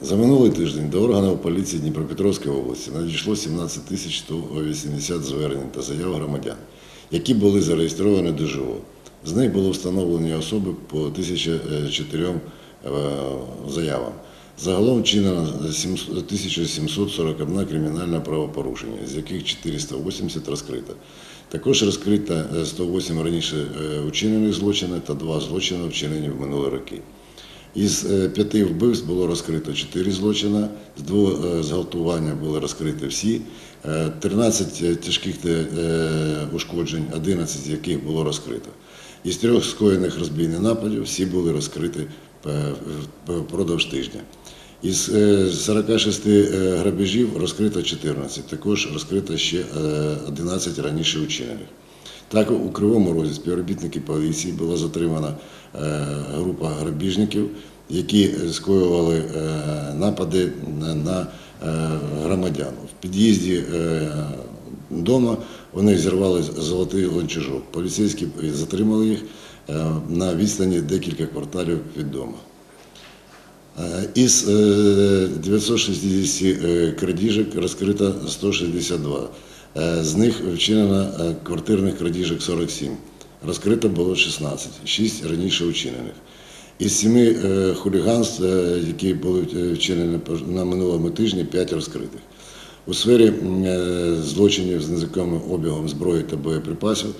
За минулий тиждень до органів поліції Дніпропетровської області надійшло 17 тисяч 180 звернень та заяв громадян, які були зареєстровані до ЖО. З них було встановлені особи по 1004 е, заявам. Загалом вчинено 1741 кримінальне правопорушення, з яких 480 розкрито. Також розкрито е, 108 раніше е, вчинених злочинів та 2 злочини вчинені в минулі роки. Із е, п'яти вбивств було розкрито чотири злочини, з двох е, зґвалтування були розкриті всі, е, 13 тяжких е, ушкоджень, 11 з яких було розкрито. Із трьох скоєних розбійних нападів всі були розкриті впродовж тижня. Із е, 46 е, грабежів розкрито 14, також розкрито ще е, 11 раніше вчинених. Так, у Кривому Розі співробітники поліції була затримана е, група грабіжників, які скоювали е, напади на, е, громадян. В під'їзді дому вони зірвали золотий ланцюжок. Поліцейські затримали їх на відстані декілька кварталів від дому. Із е, 960 е, крадіжок розкрито 162. Е, З них вчинено е, квартирних крадіжок 47. Розкрито було 16, 6 раніше вчинених. Із семи е, хуліганств, які були вчинені на минулому тижні, 5 розкритих. У сфері е, злочинів з незаконним обігом зброї та боєприпасів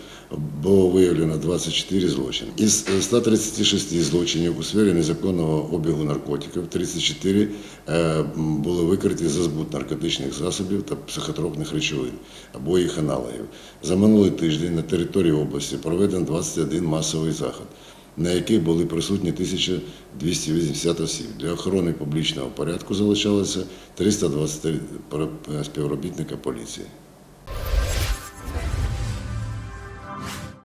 було виявлено 24 злочини. Із е, 136 злочинів у сфері незаконного обігу наркотиків 34 е, були викриті за збут наркотичних засобів та психотропних речовин або їх аналогів. За минулий тиждень на території області проведено 21 масовий заход на яких були присутні 1280 осіб. Для охорони публічного порядку залишалося 323 співробітника поліції.